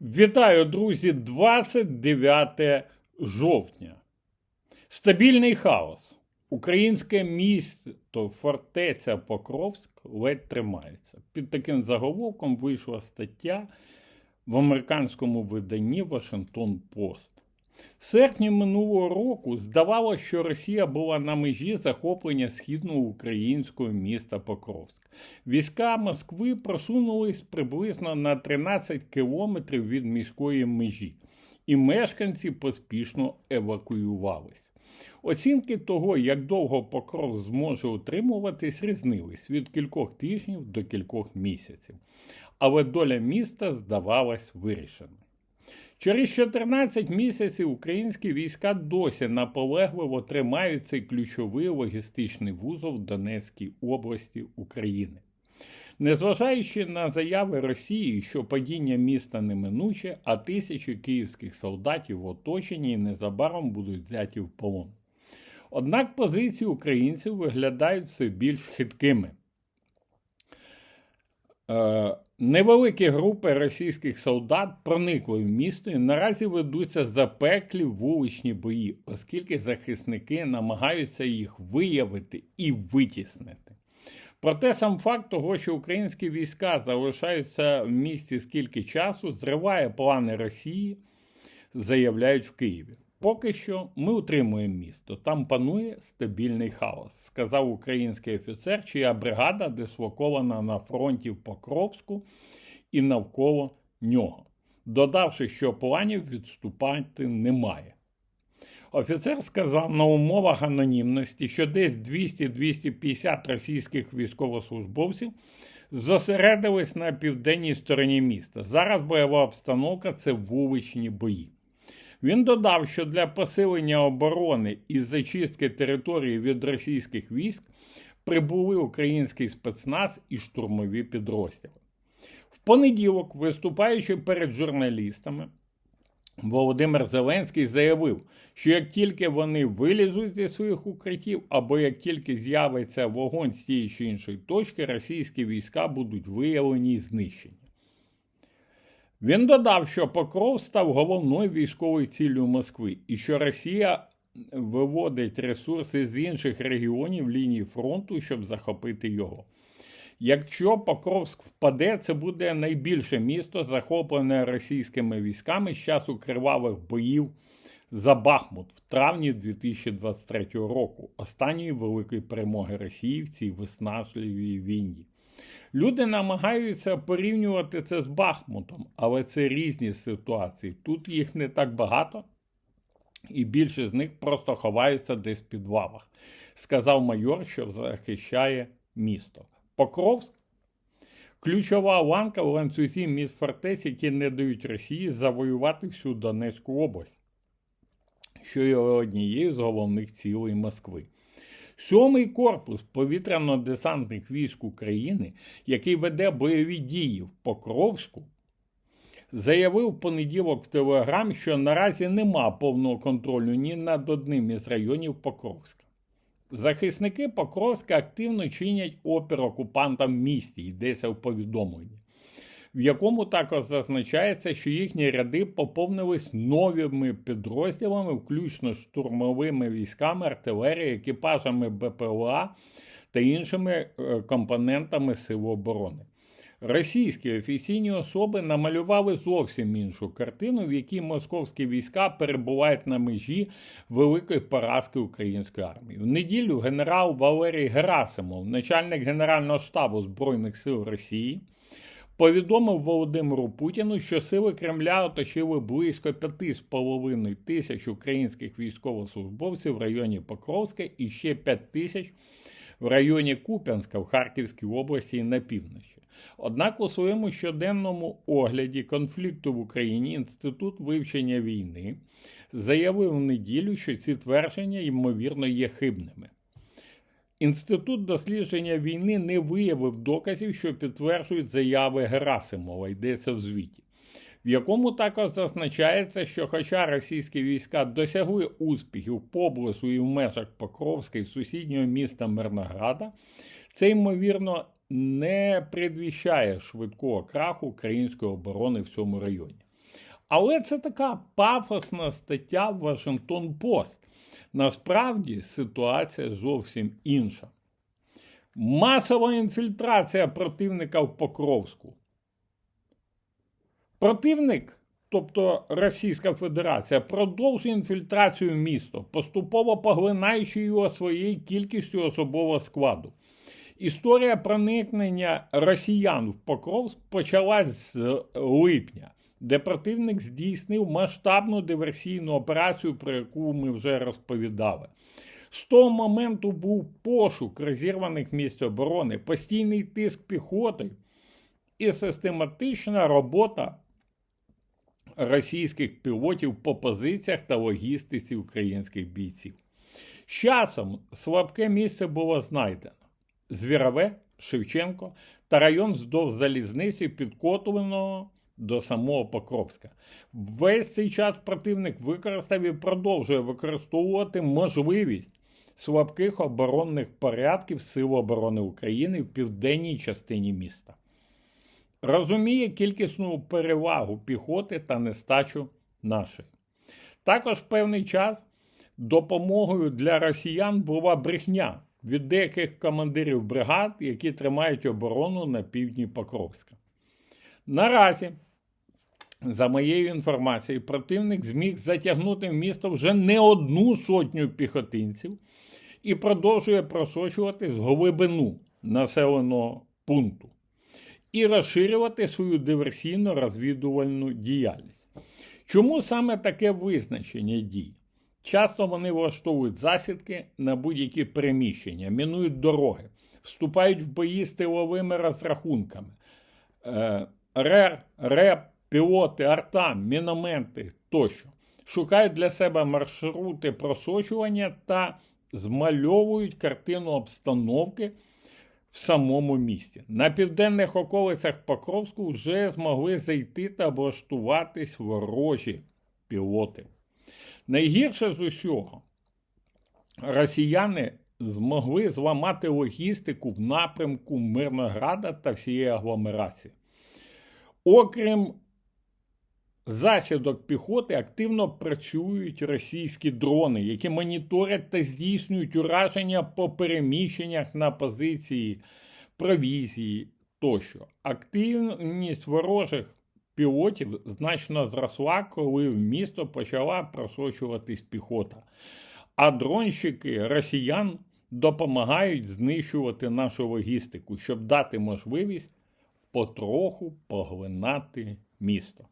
Вітаю, друзі, 29 жовтня. Стабільний хаос. Українське місто, фортеця Покровськ ледь тримається. Під таким заголовком вийшла стаття в американському виданні Вашингтон Пост. В серпні минулого року здавалося, що Росія була на межі захоплення східного українського міста Покровськ. Війська Москви просунулись приблизно на 13 кілометрів від міської межі, і мешканці поспішно евакуювались. Оцінки того, як довго Покров зможе утримуватись, різнились від кількох тижнів до кількох місяців. Але доля міста здавалась вирішеною. Через 14 місяців українські війська досі наполегливо тримають цей ключовий логістичний вузол в Донецькій області України. Незважаючи на заяви Росії, що падіння міста неминуче, а тисячі київських солдатів в оточенні і незабаром будуть взяті в полон. Однак позиції українців виглядають все більш хиткими. Невеликі групи російських солдат проникли в місто і наразі ведуться запеклі вуличні бої, оскільки захисники намагаються їх виявити і витіснити. Проте сам факт того, що українські війська залишаються в місті скільки часу, зриває плани Росії, заявляють в Києві. Поки що ми утримуємо місто, там панує стабільний хаос, сказав український офіцер, чия бригада дислокована на фронті в Покровську і навколо нього, додавши, що планів відступати немає. Офіцер сказав на умовах анонімності, що десь 200-250 російських військовослужбовців зосередились на південній стороні міста. Зараз бойова обстановка це вуличні бої. Він додав, що для посилення оборони і зачистки території від російських військ прибули український спецназ і штурмові підрозділи. В понеділок, виступаючи перед журналістами, Володимир Зеленський заявив, що як тільки вони вилізуть зі своїх укриттів, або як тільки з'явиться вогонь з тієї чи іншої точки, російські війська будуть виявлені і знищені. Він додав, що Покров став головною військовою ціллю Москви і що Росія виводить ресурси з інших регіонів лінії фронту, щоб захопити його. Якщо Покровськ впаде, це буде найбільше місто, захоплене російськими військами з часу кривавих боїв за Бахмут в травні 2023 року, останньої великої перемоги Росії в цій виснажливій війні. Люди намагаються порівнювати це з Бахмутом, але це різні ситуації. Тут їх не так багато, і більше з них просто ховаються десь в підвалах, сказав майор, що захищає місто. Покровськ ключова ланка в ланцюзі міст фортець, які не дають Росії завоювати всю Донецьку область, що є однією з головних цілей Москви. Сьомий корпус повітряно-десантних військ України, який веде бойові дії в Покровську, заявив в понеділок в Телеграм, що наразі нема повного контролю ні над одним із районів Покровська. Захисники Покровська активно чинять опір окупантам в місті, йдеться в повідомленні, в якому також зазначається, що їхні ряди поповнились новими підрозділами, включно штурмовими військами, артилерією, екіпажами БПЛА та іншими е, компонентами Сил оборони. Російські офіційні особи намалювали зовсім іншу картину, в якій московські війська перебувають на межі великої поразки української армії. В неділю генерал Валерій Герасимов, начальник Генерального штабу Збройних сил Росії, повідомив Володимиру Путіну, що сили Кремля оточили близько 5,5 тисяч українських військовослужбовців в районі Покровська і ще 5 тисяч в районі Куп'янська в Харківській області і на півночі. Однак у своєму щоденному огляді конфлікту в Україні Інститут вивчення війни заявив в неділю, що ці твердження, ймовірно, є хибними. Інститут дослідження війни не виявив доказів, що підтверджують заяви Герасимова, йдеться в звіті, в якому також зазначається, що, хоча російські війська досягли успіхів поблизу і в межах Покровська і сусіднього міста Мирнограда, це, ймовірно, не предвіщає швидкого краху української оборони в цьому районі. Але це така пафосна стаття в Вашингтон Пост. Насправді ситуація зовсім інша. Масова інфільтрація противника в Покровську. Противник, тобто Російська Федерація, продовжує інфільтрацію в місто, поступово поглинаючи його своєю кількістю особового складу. Історія проникнення росіян в Покровськ почалась з липня, де противник здійснив масштабну диверсійну операцію, про яку ми вже розповідали. З того моменту був пошук розірваних місць оборони, постійний тиск піхоти і систематична робота російських пілотів по позиціях та логістиці українських бійців. З часом слабке місце було знайдено. Звірове, Шевченко та район вздовж залізниці підкотовленого до самого Покровська. Весь цей час противник використав і продовжує використовувати можливість слабких оборонних порядків Сил оборони України в південній частині міста. Розуміє кількісну перевагу піхоти та нестачу нашої. Також певний час допомогою для росіян була брехня від деяких командирів бригад, які тримають оборону на півдні Покровська. Наразі, за моєю інформацією, противник зміг затягнути в місто вже не одну сотню піхотинців і продовжує просочувати з глибину населеного пункту і розширювати свою диверсійно-розвідувальну діяльність. Чому саме таке визначення дій? Часто вони влаштовують засідки на будь-які переміщення, мінують дороги, вступають в бої з тиловими розрахунками. Е, РЕР, РЕП, пілоти, арта, міномети тощо. Шукають для себе маршрути просочування та змальовують картину обстановки в самому місті. На південних околицях Покровську вже змогли зайти та облаштуватись ворожі пілоти. Найгірше з усього, росіяни змогли зламати логістику в напрямку Мирнограда та всієї агломерації. Окрім засідок піхоти, активно працюють російські дрони, які моніторять та здійснюють ураження по переміщеннях на позиції провізії тощо. Активність ворожих пілотів значно зросла, коли в місто почала просочуватись піхота. А дронщики росіян допомагають знищувати нашу логістику, щоб дати можливість потроху поглинати місто.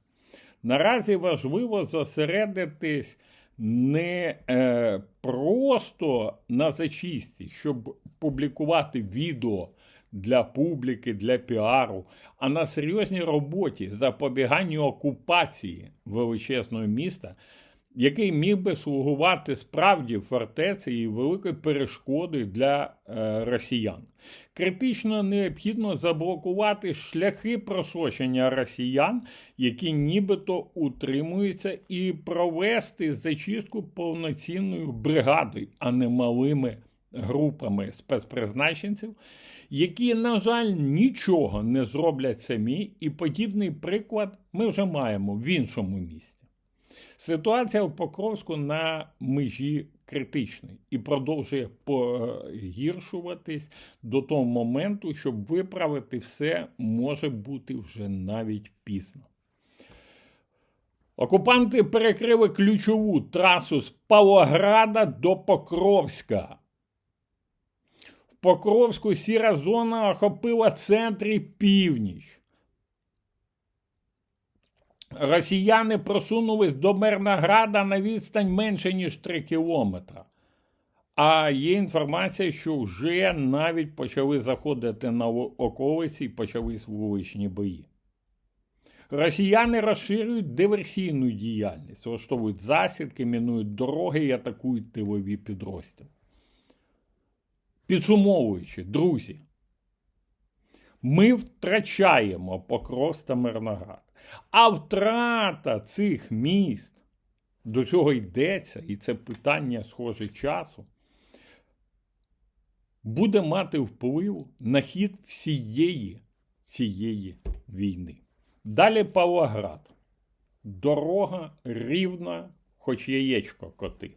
Наразі важливо зосередитись не е, просто на зачистці, щоб публікувати відео для публіки, для піару, а на серйозній роботі запобіганню окупації величезного міста, який міг би слугувати справді фортецею і великою перешкодою для е, росіян. Критично необхідно заблокувати шляхи просочення росіян, які нібито утримуються, і провести зачистку повноцінною бригадою, а не малими групами спецпризначенців, які, на жаль, нічого не зроблять самі, і подібний приклад ми вже маємо в іншому місті. Ситуація в Покровську на межі критичної і продовжує погіршуватись до того моменту, щоб виправити все може бути вже навіть пізно. Окупанти перекрили ключову трасу з Павлограда до Покровська. В Покровську сіра зона охопила центр і північ. Росіяни просунулись до Мернограда на відстань менше, ніж 3 кілометри. А є інформація, що вже навіть почали заходити на околиці і почались вуличні бої. Росіяни розширюють диверсійну діяльність, влаштовують засідки, мінують дороги і атакують тилові підрозділи. Підсумовуючи, друзі, ми втрачаємо Покров та Мирноград. А втрата цих міст до цього йдеться, і це питання схоже часу, буде мати вплив на хід всієї цієї війни. Далі Павлоград. дорога рівна, хоч яєчко коти.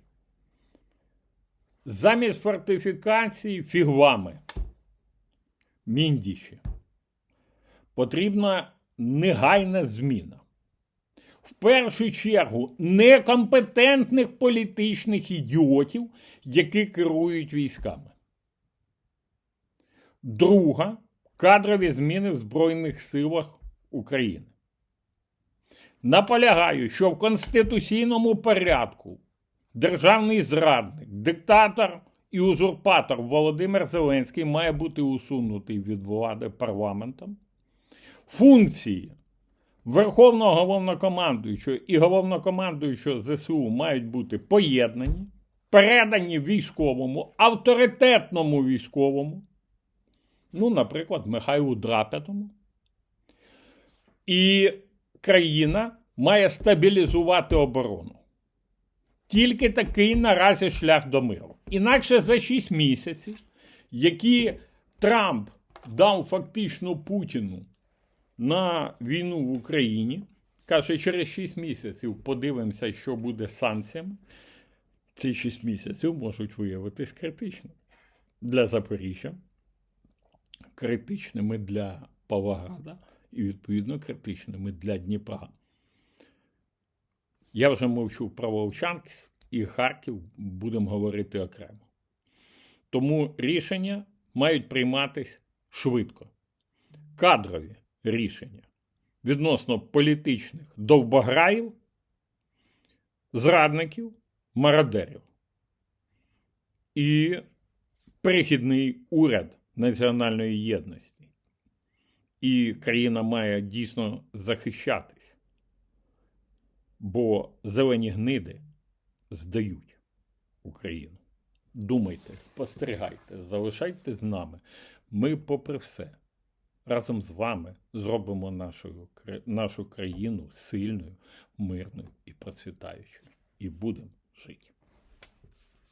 Замість фортифікацій фігвами. Міндіші. Потрібна негайна зміна. В першу чергу некомпетентних політичних ідіотів, які керують військами. Друга кадрові зміни в Збройних силах України. Наполягаю, що в конституційному порядку державний зрадник, диктатор і узурпатор Володимир Зеленський має бути усунутий від влади парламентом. Функції Верховного головнокомандуючого і головнокомандуючого ЗСУ мають бути поєднані, передані військовому, авторитетному військовому, ну, наприклад, Михайлу Драпятому. І країна має стабілізувати оборону. Тільки такий наразі шлях до миру. Інакше за 6 місяців, які Трамп дав фактично Путіну на війну в Україні, каже, через 6 місяців подивимося, що буде з санкціями. Ці 6 місяців можуть виявитись критичними для Запоріжжя, критичними для Павлограда і, відповідно, критичними для Дніпра. Я вже мовчу про Вовчанськ і Харків, будемо говорити окремо. Тому рішення мають прийматись швидко. Кадрові рішення відносно політичних довбограїв, зрадників, мародерів. І перехідний уряд національної єдності. І країна має дійсно захищатись бо зелені гниди здають Україну. Думайте, спостерігайте, залишайте з нами. Ми, попри все, разом з вами зробимо нашу, нашу країну сильною, мирною і процвітаючою. І будемо жити.